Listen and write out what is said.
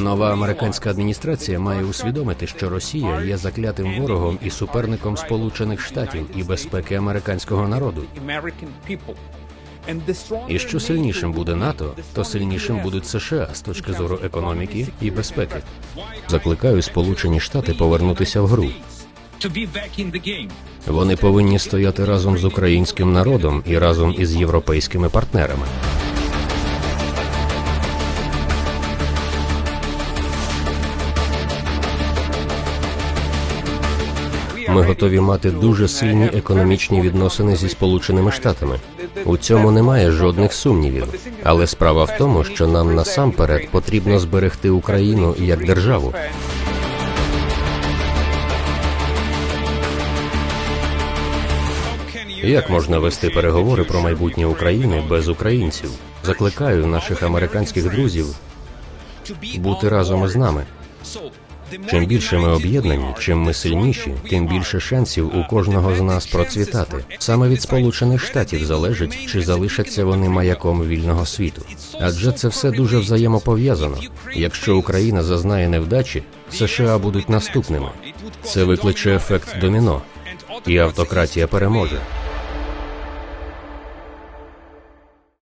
Нова американська адміністрація має усвідомити, що Росія є заклятим ворогом і суперником Сполучених Штатів і безпеки американського народу. І що сильнішим буде НАТО, то сильнішим будуть США з точки зору економіки і безпеки. Закликаю Сполучені Штати повернутися в гру. Вони повинні стояти разом з українським народом і разом із європейськими партнерами. Ми готові мати дуже сильні економічні відносини зі Сполученими Штатами. У цьому немає жодних сумнівів. Але справа в тому, що нам насамперед потрібно зберегти Україну як державу. Як можна вести переговори про майбутнє України без українців? Закликаю наших американських друзів бути разом із нами. Чим більше ми об'єднані, чим ми сильніші, тим більше шансів у кожного з нас процвітати. Саме від Сполучених Штатів залежить, чи залишаться вони маяком вільного світу. Адже це все дуже взаємопов'язано. Якщо Україна зазнає невдачі, США будуть наступними. Це викличе ефект доміно, і автократія переможе.